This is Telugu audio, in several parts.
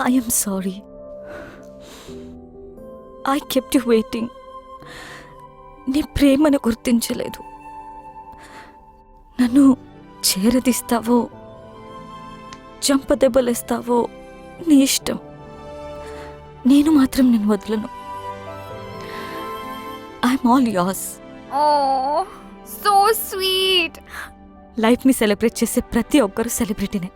I'm sorry I kept you waiting నీ ప్రేమను గుర్తించలేదు. నన్ను చేరదీస్తావో చంపదెబ్బలేస్తావో నీ ఇష్టం. నేను మాత్రం నేను వదలను. I'm always so sweet. లైఫ్ని సెలబ్రేట్ చేసే ప్రతి ఒక్కరు సెలబ్రిటీనే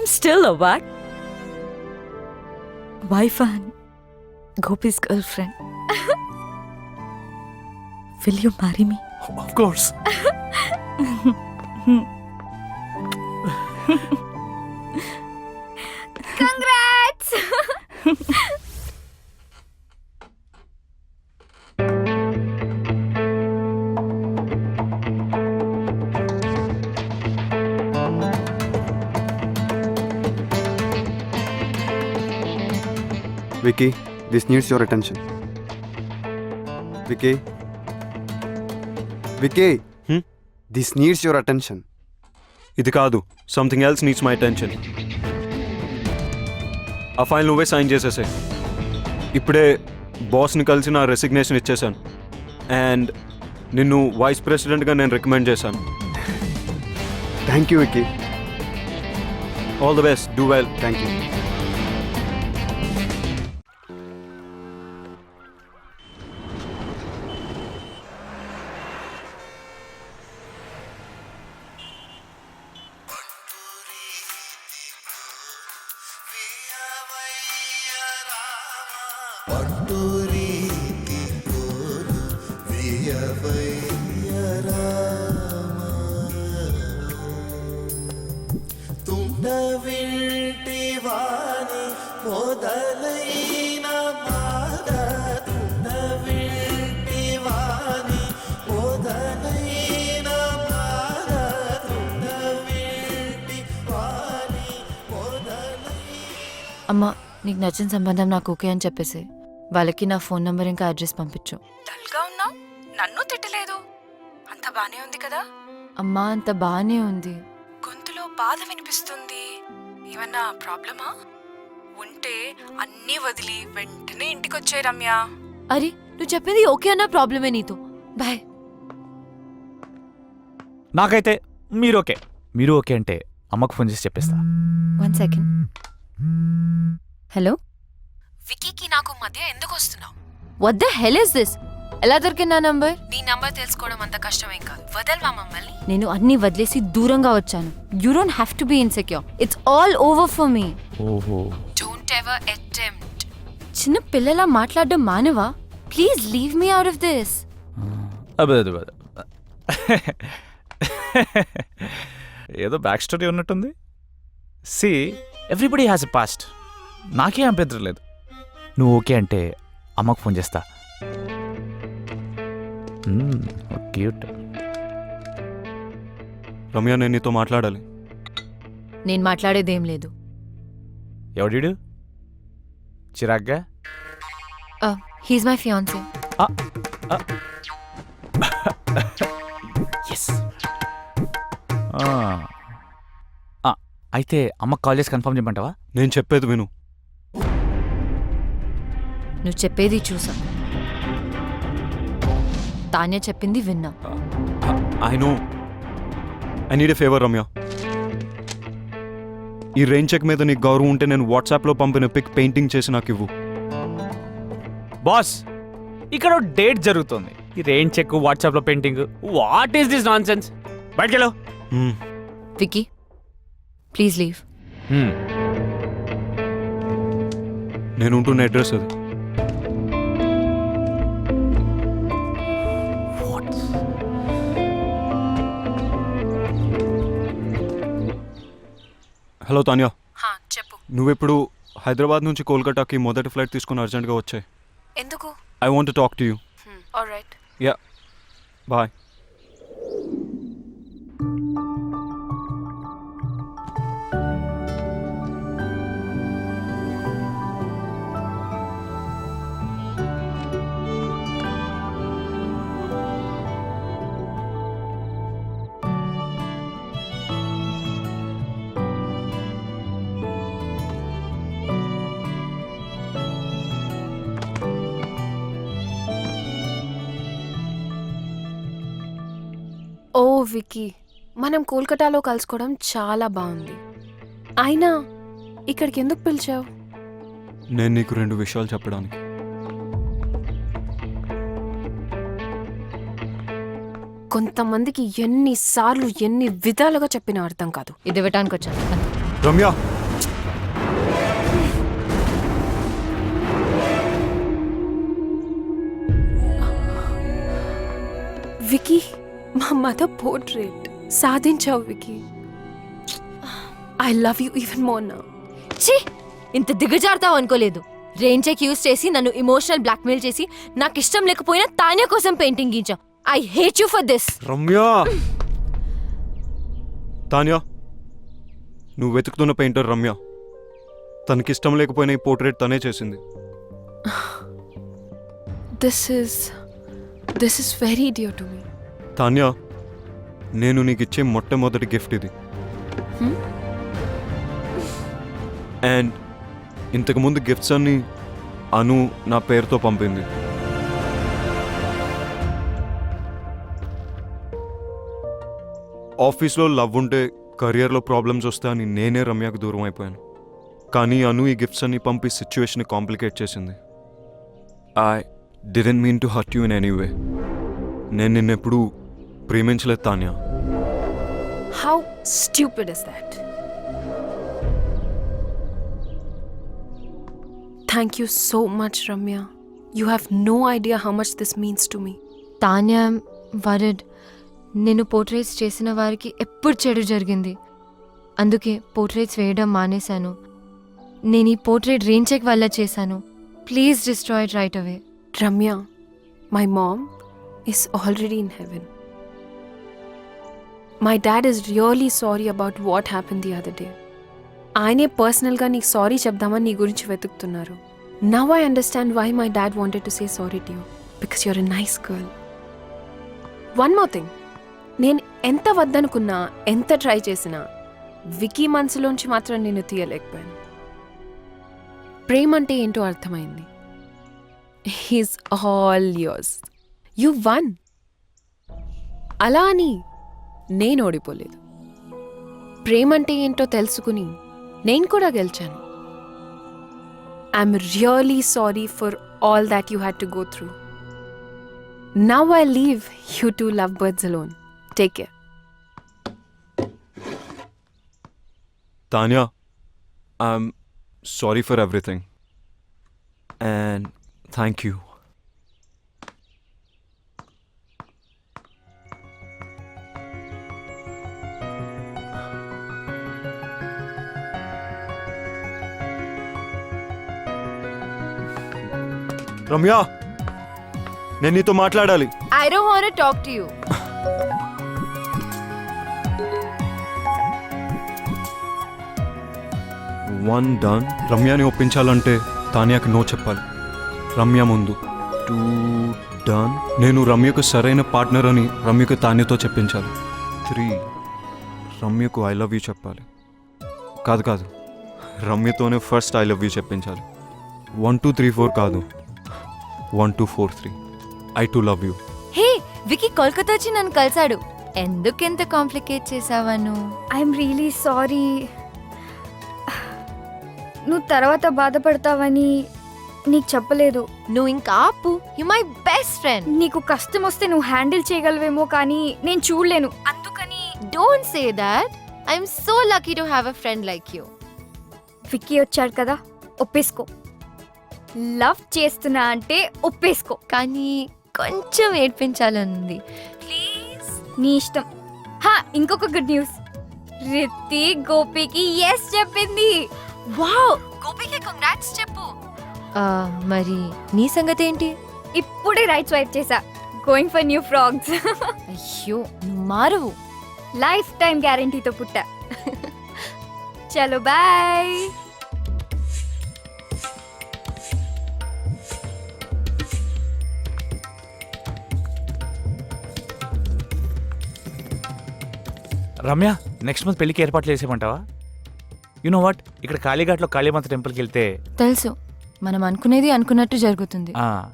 I'm still awake. Wife and Gopi's girlfriend. Will you marry me? Of course. Vicky, this needs your attention. Vicky. Vicky. Hmm? This needs your attention. ఇది కాదు something else needs my attention ఆ ఫైల్ నువ్వే సైన్ చేసేసే ఇప్పుడే బాస్ని కలిసి నా రెసిగ్నేషన్ ఇచ్చేసాను అండ్ నిన్ను వైస్ ప్రెసిడెంట్గా నేను రికమెండ్ చేశాను Thank you, Vicky. All the best do well Thank you. తుండవింటివాని మొదలైన బాధ తుండవింటివాని మొదలైన బాధ తుండవింటివాని మొదలైన అమ్మ నీకు నచ్చిన సంబంధం నాకు ఓకే అని చెప్పేసి వాళ్ళకి నా ఫోన్ నంబర్ ఇంకా అడ్రస్ పంపించు. డల్గా ఉన్నావు నన్ను తిట్టలేదు అంత బానే ఉంది కదా? అమ్మా అంత బాగానే ఉంది. గొంతులో బాధ వినిపిస్తుంది. ఏమన్నా ప్రాబ్లమా? ఉంటే అన్నీ వదిలి వెంటనే ఇంటికి వచ్చే రమ్య. అరే నువ్వు చెప్పింది ఓకే అన్న ప్రాబ్లమే నీతో. బాయ్. నాకైతే మీరు ఓకే. మీరు ఓకే అంటే అమ్మకు ఫోన్ చేసి చెప్పేస్తా. One second. హలో? వికీకి నాకు మధ్య ఎందుకు వస్తున్నావు? What the hell is this ఎలా దొరికింది నా నంబర్? నీ నంబర్ తెలుసుకోవడం అంత కష్టమేం కాదు. వదల్వా మమ్మల్ని? నేను అన్ని వదిలేసి దూరంగా వచ్చాను. You don't have to be insecure it's all over for me ఓహో. డోంట్ ఎవర్ అటెంప్ట్ చిన్న పిల్లలా మాట్లాడడం మానవా? Please leave me out of this అదే అదే అదే. ఏదో బ్యాక్ స్టోరీ ఉన్నట్టుంది. See everybody has a past నాకే అభ్యంతరం లేదు. నువ్వు ఓకే అంటే అమ్మకు ఫోన్ చేస్తా. క్యూట్ రమ్య నేను నీతో మాట్లాడాలి. నేను మాట్లాడేదేం లేదు. ఎవడీడు చిరాగ్గా? హీస్ మై ఫియాన్సీ ఎస్ అయితే అమ్మకు కాల్ చేసి కన్ఫర్మ్ చేయమంటావా? నేను చెప్పేది విను. నువ్వు చెప్పేది చూసా. తాన్య చెప్పింది విన్నా. I know I need a favour Ramya ఈ రెయిన్ చెక్ మీద నీకు గౌరవం ఉంటే నేను వాట్సాప్లో పంపిన పిక్ పెయింటింగ్ చేసి నాకు ఇవ్వు. బాస్ ఇక్కడ డేట్ జరుగుతుంది. ఈ రెయిన్ చెక్ వాట్సాప్లో painting what is this nonsense బయటకెళ్ళు. Wiki please leave నేను ఉంటున్న అడ్రస్ అది. హలో తాన్యా. చెప్పు. నువ్వెప్పుడు హైదరాబాద్ నుంచి కోల్కతాకి మొదటి ఫ్లైట్ తీసుకుని అర్జెంట్గా వచ్చాయి. ఎందుకు? I want talk to you. Yeah. Bye. Vicky మనం కోల్కతాలో కలుసుకోవడం చాలా బాగుంది. అయినా ఇక్కడికి ఎందుకు పిలిచావు? నేను నీకు రెండు విషయాలు చెప్పడానికి. కొంతమందికి ఎన్నిసార్లు ఎన్ని విధాలుగా చెప్పినా అర్థం కాదు. ఇది ఇవ్వటానికి వచ్చాను. అంతే. రమ్య! వికీ మా mother portrait. సాధించావు Vicky. I love you even more నా ఛీ! ఇంత దిగజారుతావు అనుకోలేదు. రెయిన్ చెక్ యూస్ చేసి నన్ను ఇమోషనల్ బ్లాక్మెయిల్ చేసి నాకు ఇష్టం లేకపోయినా తానే కోసం painting గీంచావు I hate you for this Ramya! Tanya నువ్వు వెతుకుతున్న పెయింటర్ రమ్య. తనకిష్టం లేకపోయినా ఈ పోర్ట్రేట్ తనే చేసింది. This is this is very dear to me Tanya నేను నీకు ఇచ్చే మొట్టమొదటి గిఫ్ట్ ఇది? అండ్ ఇంతకుముందు గిఫ్ట్స్ అన్ని అను నా పేరుతో పంపింది. ఆఫీస్లో లవ్ ఉంటే కెరియర్లో ప్రాబ్లమ్స్ వస్తాయని నేనే రమ్యకు దూరం అయిపోయాను. కానీ అను ఈ గిఫ్ట్స్ అన్ని పంపి సిచ్యువేషన్ కాంప్లికేట్ చేసింది. I didn't mean to hurt you in any way. నేను నిన్నెప్పుడు ప్రేమించలేదు Tanya. How stupid is that thank you so much Ramya you have no idea how much this means to me Tanya word నేను పోర్ట్రేట్స్ చేసిన వారికి ఎప్పుడు చెడు జరిగింది. అందుకే పోర్ట్రేట్స్ వేయడం మానేశాను. నేను ఈ పోర్ట్రేట్ రెయిన్ చెక్ వల్ల చేశాను. Please destroy right away Ramya my mom is already in heaven. My dad is really sorry about what happen the other day ఆయనే పర్సనల్గా నీకు సారీ చెప్దామని నీ గురించి వెతుకుతున్నారు. Now I understand why my dad wanted to say sorry to you because you're a nice girl one more thing నేను ఎంత వద్దనుకున్నా ఎంత ట్రై చేసినా వికీ మనసులోంచి మాత్రం నేను తీయలేకపోయాను. ప్రేమ అంటే ఏంటో అర్థమైంది. He's all yours you won అలా అని నేను ఓడిపోలేదు. ప్రేమంటే ఏంటో తెలుసుకుని నేను కూడా గెలిచాను. I'm really sorry for all that you had to go through now I leave you two love birds alone take care Tanya, I'm sorry for everything. And thank you. Ramya నేను నీతో మాట్లాడాలి. I don't want talk to you one done రమ్యని ఒప్పించాలంటే తానియాకి నో చెప్పాలి. రమ్య ముందు. టూ డన్ నేను రమ్యకు సరైన పార్ట్నర్ అని రమ్యకు తాన్యతో చెప్పించాలి. త్రీ రమ్యకు ఐ లవ్ యూ చెప్పాలి. కాదు కాదు. రమ్యతోనే ఫస్ట్ ఐ లవ్ యూ చెప్పించాలి. వన్ టూ త్రీ ఫోర్ కాదు. One two four three I to love you hey Vicky Kolkata వచ్చి నన్ను కలిసాడు ఎందుకెంత కాంప్లికేట్ చేసావను ఐఎమ్ రియలీ సారీ నువ్వు తర్వాత బాధపడతావని నీకు చెప్పలేదు. నువ్వు ఇంకా ఆపు. యు మై బెస్ట్ ఫ్రెండ్ నీకు కష్టం వస్తే నువ్వు హ్యాండిల్ చేయగలవేమో కానీ నేను చూడలేను. అందుకని don't say that I'm so lucky to have a friend like you Vicky వచ్చాడు కదా ఒప్పేసుకో. లవ్ చేస్తున్నా అంటే ఒప్పేసుకో. కానీ కొంచెం ఏడ్పించాలనుంది. ప్లీజ్. నీ ఇష్టం. హా ఇంకొక గుడ్ న్యూస్. రిత్తి గోపికి ఎస్ చెప్పింది. వావ్. గోపికి కంగ్రాట్స్ చెప్పు. మరి నీ సంగతి ఏంటి? ఇప్పుడే రైట్ స్వైప్ చేసా గోయింగ్ ఫర్ న్యూ ఫ్రాగ్స్ అయ్యో మారువు. లైఫ్ టైం గ్యారంటీతో పుట్టా. చలో బాయ్ రమ్య నెక్స్ట్ మంత్ పెళ్ళికి ఏర్పాట్లు చేసేయమంటావా? యు నో వాట్ ఇక్కడ కాళీఘాట్లో కాళీమాత టెంపుల్కి వెళ్తే తెలుసు. మనం అనుకునేది అనుకున్నట్టు జరుగుతుంది. ఆ,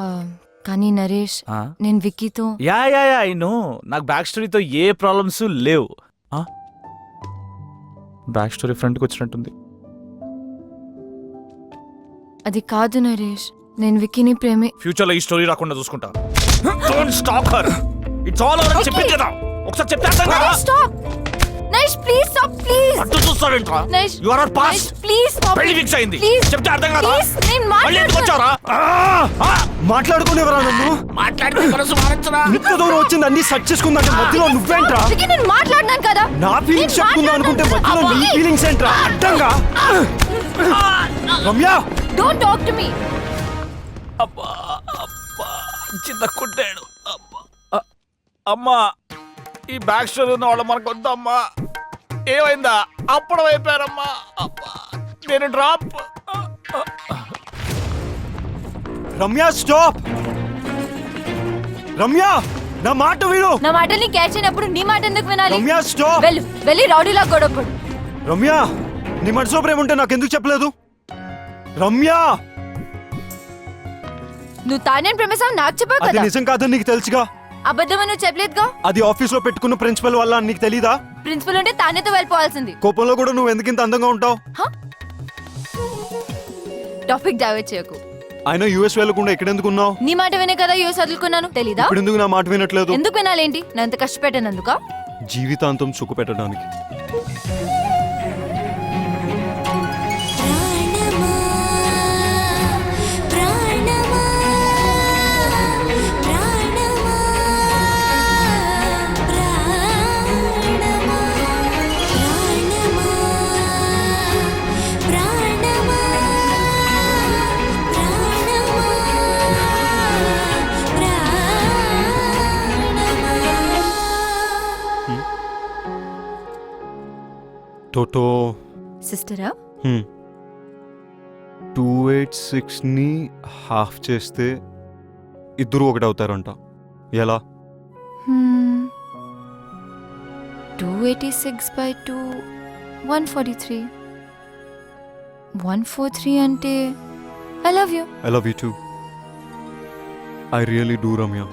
ఆ, కానీ నరేష్ నేను విక్కీతో yeah yeah yeah I know నాకు బ్యాక్ స్టోరీతో ఏ ప్రాబ్లమ్స్ లేవు. బ్యాక్ స్టోరీ ఫ్రంట్కి వచ్చినట్టుంది. అది కాదు నరేష్. నేను విక్కీని ప్రేమే ఫ్యూచర్లో ఈ స్టోరీ రాకుండా చూసుకుంటా. Don't stop her it's all over చెప్పి కదా ఒకసారి చెప్తే అర్థం కదా? Naresh stop Naresh please stop please అడ్డు చూస్తావేంట్రా Naresh you are past please stop పెళ్ళి ఫిక్స్ అయింది. ప్లీజ్ చెప్తే అర్థం కదా? ప్లీజ్ నేను మళ్ళీ ఎందుకు మాట్లాడుతున్నా. వచ్చావురా? మాట్లాడుకునేవరా నన్ను? మాట్లాడితే మనసు మారించరా ఇంత దూరం వచ్చింది అన్ని సెర్చ్ చేసుకుందంటే మధ్యలో నువ్వేంట్రా? విక్కీ నేను మాట్లాడినాను కదా. నా ఫీలింగ్స్ నేను చెప్పుకుందాం అనుకుంటే మధ్యలో నీ మాట్లాడుతున్నా. ఫీలింగ్స్ ఏంట్రా? అడ్డంగా Ramya! Don't talk to me అబ్బా అబ్బా చిన్న కుట్టాడు. అబ్బా అ- అమ్మా ఈ బ్యాక్ స్టోరీ ఉన్న వాళ్ళు మనకు వద్దమ్మా. ఏమైందా? అప్పుడు అయిపోయారమ్మా. అబ్బా నేను డ్రాప్. రమ్య స్టాప్. రమ్య నా మాట విను. నా మాటల్ని క్యాచ్ అయినప్పుడు నీ మాట ఎందుకు వినాలి? రమ్య స్టాప్. వెళ్ళు వెళ్ళి రౌడీలా గొడవపడు. రమ్య నీ మనసులో ప్రేమ ఉంటే నాకు ఎందుకు చెప్పలేదు? రమ్య. నువ్వు తానే ప్రేమసావు నాకు చెప్పావు అది కదా. నిజం కాదని నీకు తెలుసుగా? అబద్ధం నువ్వు చెప్పలేదుగా? అది ఆఫీస్లో పెట్టుకున్న ప్రిన్సిపల్ వల్ల అని నీకు తెలీదా? ప్రిన్సిపల్ ఉంటే తానేతో వెళ్ళిపోవాల్సింది. కోపంలో కూడా నువ్వు ఎందుకు ఇంత అందంగా ఉంటావు? టాపిక్ డైవర్ట్ చేయకు. ఆయన యూఎస్ వెళ్ళకుండా ఎక్కడెందుకు ఉన్నావు? నీ మాట వినే కదా యూఎస్ వదులుకున్నాను. తెలీదా? ఇప్పుడు ఎందుకు నా మాట వినట్లేదు? ఎందుకు వినాలేంటి? నా ఎంత కష్టపెట్టానందుక? జీవితాంతం సుఖ టోటో సిస్టరా? టూ ఎయిట్ సిక్స్ని హాఫ్ చేస్తే ఇద్దరు ఒకటి అవుతారంట ఎలా two eighty six by two one forty three. One four three అంటే I love you I love you too I really do Ramya